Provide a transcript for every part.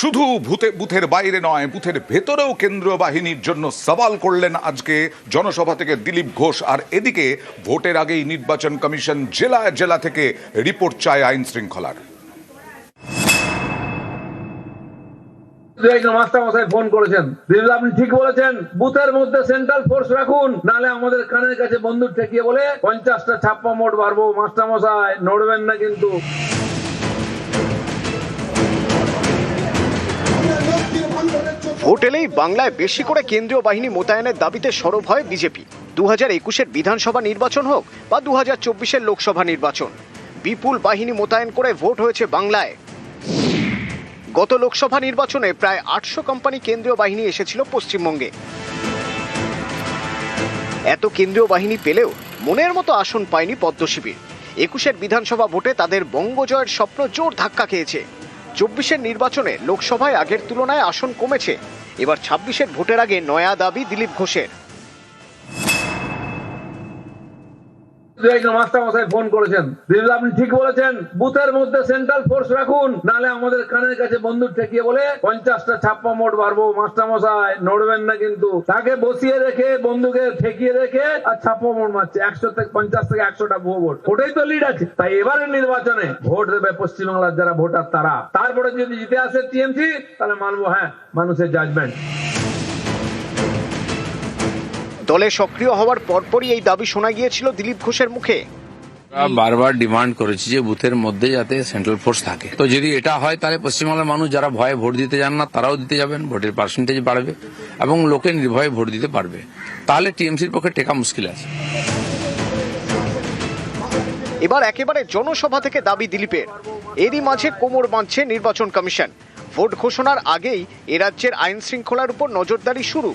শুধু ভূতে বুথের বাইরে নয়, বুথের ভেতরেও কেন্দ্রীয় বাহিনীর জন্য সওয়াল করলেন আজকে জনসভা থেকে দিলীপ ঘোষ। আর এদিকে ভোটের আগেই নির্বাচন কমিশন জেলা জেলা থেকে রিপোর্ট চায় আইন শৃঙ্খলার। ফোন করেছেন। আপনি ঠিক বলেছেন, বুথের মধ্যে সেন্ট্রাল ফোর্স রাখুন, নালে আমাদের কানের কাছে বন্দুক ঠেকিয়ে বলে পঞ্চাশটা ছাপ্পা মোট বাড়বো মাস্টার মশাই নড়বেন না কিন্তু। ভোট এলেই বাংলায় বেশি করে কেন্দ্রীয় বাহিনী মোতায়েনের দাবিতে সরব হয় বিজেপি। দু হাজার একুশের বিধানসভা নির্বাচন হোক বা দু হাজার চব্বিশের লোকসভা নির্বাচন, বিপুল বাহিনী মোতায়েন করে ভোট হয়েছে বাংলায়। গত লোকসভা নির্বাচনে প্রায় আটশো কোম্পানি কেন্দ্রীয় বাহিনী এসেছিল পশ্চিমবঙ্গে। এত কেন্দ্রীয় বাহিনী পেলেও মনের মতো আসন পায়নি পদ্মশিবির। একুশের বিধানসভা ভোটে তাদের বঙ্গজয়ের স্বপ্ন জোর ধাক্কা খেয়েছে। চব্বিশের নির্বাচনে লোকসভায় আগের তুলনায় আসন কমেছে। এবার ছাব্বিশের ভোটের আগে নয়া দাবি দিলীপ ঘোষের। তাকে বসিয়ে রেখে ঠেকিয়ে রেখে, আর ছাপ্পা মোট মারছে। একশো থেকে পঞ্চাশ থেকে একশোটা ভোট। তো লিড আছে। তাই এবারের নির্বাচনে ভোট দেবে পশ্চিমবাংলার যারা ভোটার, তারা। তারপরে যদি জিতে আসে টিএমসি, তাহলে মানবো হ্যাঁ মানুষের জাজমেন্ট দলে সক্রিয় হওয়ার পরপরই এই দাবি শোনা গিয়েছিল দিলীপ ঘোষের মুখে। বারবার ডিমান্ড করেছি যে বুথের মধ্যে যাতে সেন্ট্রাল ফোর্স থাকে। তো যদি এটা হয় তাহলে পশ্চিমবাংলার মানুষ যারা ভয়ে ভোট দিতে যান না তারাও দিতে যাবেন ভোটের পার্সেন্টেজ বাড়বে এবং লোকে নির্ভয়ে ভোট দিতে পারবে। তাহলে টিএমসির পক্ষে টেকা মুশকিল আছে। এবার একেবারে জনসভা থেকে দাবি দিলীপের। এরই মাঝে কোমর বাঁধছে নির্বাচন কমিশন। ভোট ঘোষণার আগেই এ রাজ্যের আইন শৃঙ্খলার উপর নজরদারি শুরু।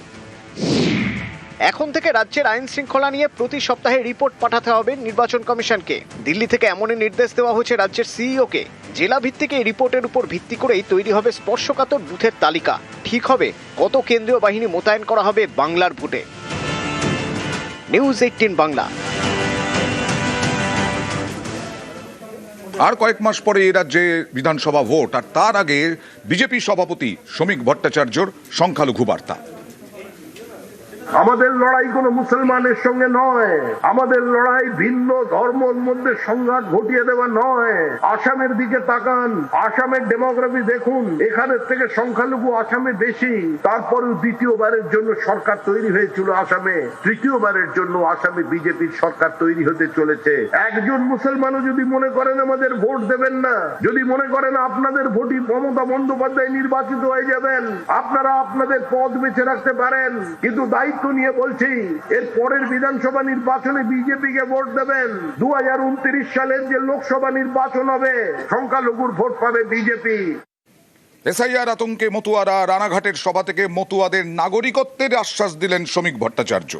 এখন থেকে রাজ্যের আইন শৃঙ্খলা নিয়ে প্রতি সপ্তাহে রিপোর্ট পাঠাতে হবে নির্বাচন কমিশনকে। দিল্লি থেকে এমনই নির্দেশ দেওয়া হয়েছে রাজ্যের সিইওকে। জেলা ভিত্তিক এই রিপোর্টের উপর ভিত্তি করেই তৈরি হবে স্পর্শকাতর বুথের তালিকা। ঠিক হবে কত কেন্দ্রীয় বাহিনী মোতায়েন করা হবে বাংলার ভোটে। News eighteen Bangla. আর কয়েক মাস পরে এই রাজ্যে বিধানসভা ভোট, আর তার আগে বিজেপি সভাপতি শ্রমিক ভট্টাচার্যর সংখ্যালঘু বার্তা। আমাদের লড়াই কোনো মুসলমানের সঙ্গে নয়। আমাদের লড়াই ভিন্ন ধর্মের মধ্যে সংঘাত ঘটিয়ে দেওয়া নয়। আসামের দিকে তাকান, আসামের ডেমোগ্রাফি দেখুন। এখানের থেকে সংখ্যালঘু আসামে বেশি। তারপরেও দ্বিতীয়বারের জন্য সরকার তৈরি হয়েছিল আসামে। তৃতীয়বারের জন্য আসামে বিজেপির সরকার তৈরি হতে চলেছে। একজন মুসলমানও যদি মনে করেন আমাদের ভোট দেবেন না, যদি মনে করেন আপনাদের ভোটই মমতা বন্দ্যোপাধ্যায় নির্বাচিত হয়ে যাবেন, আপনারা আপনাদের পদ বেছে রাখতে পারেন। কিন্তু দায়িত্ব নিয়ে বলছি, এর পরের বিধানসভা নির্বাচনে বিজেপি কে ভোট দেবেন। দু হাজার উনত্রিশ সালের যে লোকসভা নির্বাচন হবে, সংখ্যালঘুর ভোট পাবে বিজেপি। এসআইআর আতঙ্কে মতুয়ারা রানাঘাটের সভা থেকে মতুয়াদের নাগরিকত্বের আশ্বাস দিলেন শ্রমিক ভট্টাচার্য।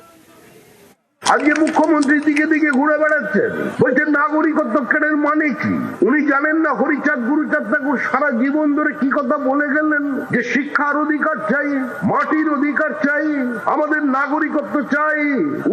আজকে মুখ্যমন্ত্রী দিকে দিকে ঘুরে বেড়াচ্ছেন বলছেন নাগরিকত্ব কেড়ের মানে কি? উনি জানেন না, হরিচাঁদ গুরুচাঁদ ঠাকুর সারা জীবন ধরে কি কথা বলে গেলেন? যে শিক্ষার অধিকার চাই, মাটির অধিকার চাই, আমাদের নাগরিকত্ব চাই,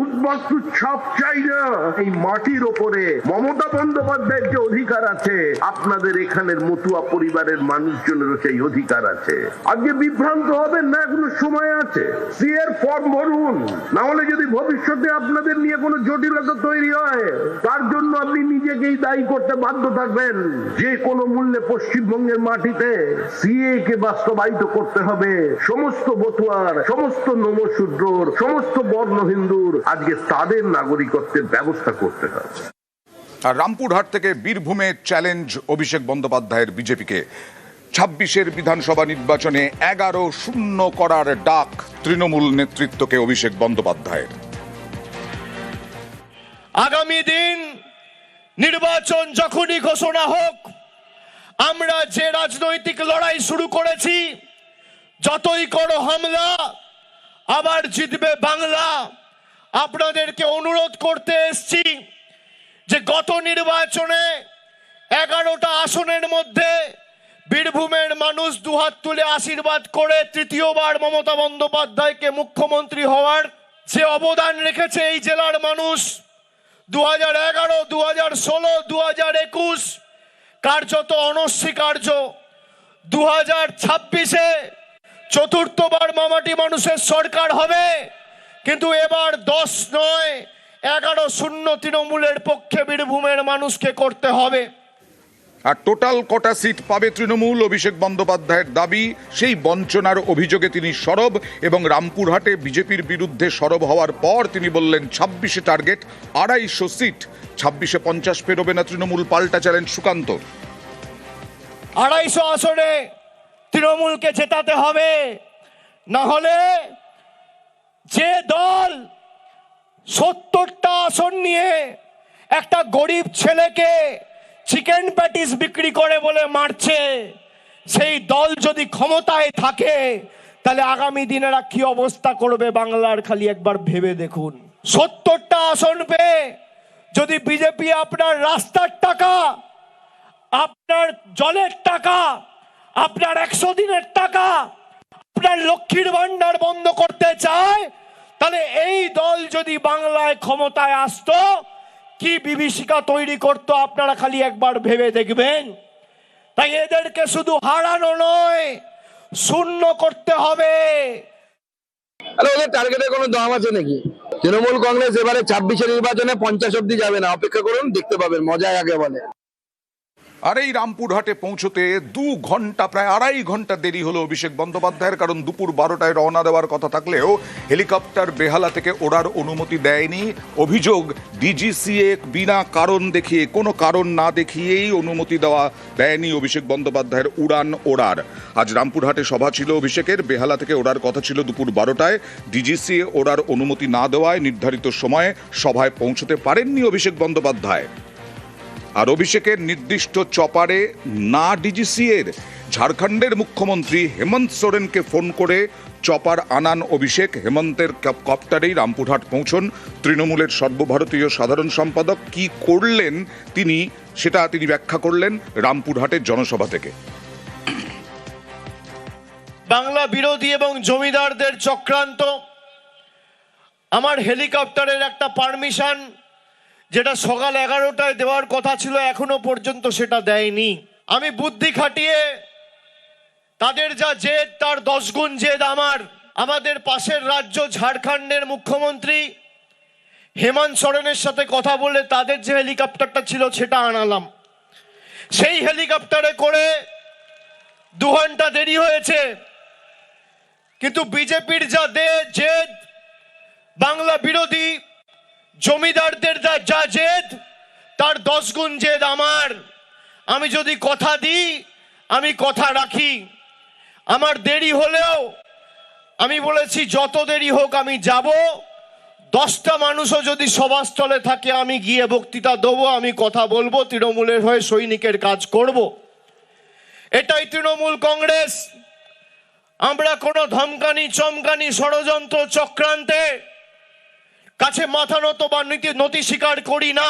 উদ্বাস্তু ছাপ চাই না। এই মাটির ওপরে মমতা বন্দ্যোপাধ্যায়ের যে অধিকার আছে, আপনাদের এখানের মতুয়া পরিবারের মানুষজনেরও সেই অধিকার আছে। আজকে বিভ্রান্ত হবেন না, এখনও সময় আছে। সি এর ফর্ম ভরুন না হলে যদি ভবিষ্যতে আপনাদের নিয়ে কোনো জটিলতা তৈরি হয়, তার জন্য আপনি নিজেকেই দায়ী করতে বাধ্য থাকবেন। যে কোনো মূল্যে পশ্চিমবঙ্গের মাটিতে সিএ কে বাস্তবায়িত করতে হবে। সমস্ত বতুয়ার, সমস্ত নমশূদ্রর, সমস্ত বর্ণ হিন্দুর আজকে তাদের নাগরিকত্বের ব্যবস্থা করতে হবে। আর রামপুরহাট থেকে বীরভূমে চ্যালেঞ্জ অভিষেক বন্দ্যোপাধ্যায়ের বিজেপিকে। ছাব্বিশের বিধানসভা নির্বাচনে এগারো শূন্য করার ডাক তৃণমূল নেতৃত্বকে অভিষেক বন্দ্যোপাধ্যায়ের। আগামী দিন নির্বাচন যখনই ঘোষণা হোক, আমরা যে রাজনৈতিক লড়াই শুরু করেছি, যতই করো হামলা, আবার জিতবে বাংলা। আপনাদেরকে অনুরোধ করতে এসছি যে গত নির্বাচনে এগারোটা আসনের মধ্যে বীরভূমের মানুষ দুহাত তুলে আশীর্বাদ করে তৃতীয়বার মমতা বন্দ্যোপাধ্যায়কে মুখ্যমন্ত্রী হওয়ার যে অবদান রেখেছে এই জেলার মানুষ দু হাজার এগারো দু হাজার ষোলো দু হাজার একুশ কার্যত অনস্বীকার্য। দু হাজার ছাব্বিশে চতুর্থবার মামাটি মানুষের সরকার হবে, কিন্তু এবার দশ নয়, এগারো শূন্য তৃণমূলের পক্ষে বীরভূমের মানুষকে করতে হবে। আর টোটাল কটা সিট পাবে তৃণমূল? অভিষেক বন্দ্যোপাধ্যায়ের দাবি, সেই বঞ্চনার অভিযোগে তিনি সরব এবং রামপুরহাটে বিজেপির বিরুদ্ধে সরব হওয়ার পর তিনি বললেন, ছাব্বিশে টার্গেট, আড়াইশো সিট। ছাব্বিশে পঞ্চাশ পেরোবে না তৃণমূল, পাল্টা চ্যালেঞ্জ সুকান্ত। আড়াইশো আসনে তৃণমূলকে জেতাতে হবে। না হলে যে দল সত্তরটা আসন নিয়ে একটা গরিব ছেলেকে চিকেন প্যাটিস বিক্রি করে বলে মারছে। সেই দল যদি ক্ষমতায় থাকে, তাহলে আগামী দিনেরা কি অবস্থা করবে বাংলার? খালি একবার ভেবে দেখুন। সত্তরটা আসন পেয়ে যদি বিজেপি আপনার রাস্তার টাকা, আপনার জলের টাকা, আপনার একশো দিনের টাকা, আপনার লক্ষ্মীর ভান্ডার বন্ধ করতে চায়, তাহলে এই দল যদি বাংলায় ক্ষমতায় আসতো কি বিভীষিকা তৈরি করতো আপনারা খালি একবার ভেবে দেখবেন? তাই এদেরকে শুধু হারানো নয়, শূন্য করতে হবে। আরে টার্গেটের কোনো দাম আছে নাকি? তৃণমূল কংগ্রেস এবারে ছাব্বিশে নির্বাচনে পঞ্চাশ অব্দি যাবে না। অপেক্ষা করুন, দেখতে পাবেন, মজায় আগে বলে। আর এই রামপুরহাটে পৌঁছতে দু ঘণ্টা প্রায় আড়াই ঘণ্টা দেরি হলো অভিষেক বন্দ্যোপাধ্যায়ের, কারণ দুপুর বারোটায় রওনা দেওয়ার কথা থাকলেও হেলিকপ্টার বেহালা থেকে ওড়ার অনুমতি দেয়নি। অভিযোগ, ডিজিসিএ বিনা কারণ দেখিয়ে, কোনো কারণ না দেখিয়েই অনুমতি দেওয়া দেয়নি অভিষেক বন্দ্যোপাধ্যায়ের উড়ান ওড়ার। আজ রামপুরহাটে সভা ছিল অভিষেকের, বেহালা থেকে ওড়ার কথা ছিল দুপুর বারোটায়। ডিজিসিএ ওড়ার অনুমতি না দেওয়ায় নির্ধারিত সময়ে সভায় পৌঁছতে পারেননি অভিষেক বন্দ্যোপাধ্যায়। আর অভিষেকের নির্দিষ্ট চপারে না ডিজিসি এর ঝাড়খণ্ডের মুখ্যমন্ত্রী হেমন্ত সোরেনকে ফোন করে চপার আনান অভিষেক, হেমন্তের কপ- কপ্টারেই রামপুরহাট পৌঁছন। তৃণমূলের সর্বভারতীয় সাধারণ সম্পাদক কি করলেন তিনি, সেটা তিনি ব্যাখ্যা করলেন রামপুরহাটের জনসভা থেকে। বাংলা বিরোধী এবং জমিদারদের চক্রান্ত। আমার হেলিকপ্টারের একটা পারমিশন যেটা সকাল এগারোটায় দেওয়ার কথা ছিল, এখনও পর্যন্ত সেটা দেয়নি। আমি বুদ্ধি খাটিয়ে তাদের যা জেদ, তার দশ গুণ জেদ আমার। আমাদের পাশের রাজ্য ঝাড়খণ্ডের মুখ্যমন্ত্রী হেমন্ত সোরেনের সাথে কথা বলে তাদের যে হেলিকপ্টারটা ছিল সেটা আনালাম। সেই হেলিকপ্টারে করে দু ঘণ্টা দেরি হয়েছে, কিন্তু বিজেপির যা দে জেদ বাংলা বিরোধী জমিদারদের যা জেদ, তার দশ গুণ জেদ আমার। আমি যদি কথা দিই, আমি কথা রাখি। আমার দেরি হলেও আমি বলেছি, যত দেরি হোক আমি যাব। দশটা মানুষও যদি সভাস্থলে থাকে, আমি গিয়ে বক্তৃতা দেবো, আমি কথা বলব, তৃণমূলের হয়ে সৈনিকের কাজ করব। এটাই তৃণমূল কংগ্রেস। আমরা কোনো ধমকানি, চমকানি ষড়যন্ত্র চক্রান্তে কাছে মাথা নত বা নীতি নতি স্বীকার করি না।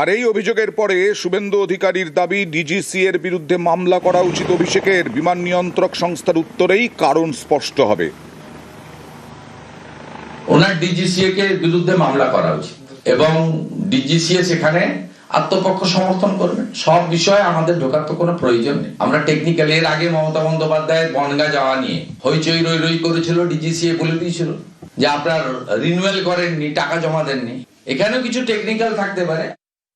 আর এই অভিযোগের পরে শুভেন্দু অধিকারীর দাবি ডিজিসি এর বিরুদ্ধে মামলা করা উচিত অভিষেকের। বিমান নিয়ন্ত্রক সংস্থার উত্তরেই কারণ স্পষ্ট হবে। ওনার ডিজিসিএ কে বিরুদ্ধে মামলা করা উচিত। এবং ডিজিসিএ সেখানে আত্মপক্ষ সমর্থন করবে। সব বিষয়ে আমাদের ঢোকার তো কোনো প্রয়োজন নেই। আমরা টেকনিক্যালি এর আগে মমতা বন্দ্যোপাধ্যায়ের বনগা যাওয়া নিয়ে হইচই রই রই করেছিল ডিজিসিএ বলে দিয়েছিল। যে আপনার রিনুয়েল করেননি টাকা জমা দেননি। এখানেও কিছু টেকনিক্যাল থাকতে পারে।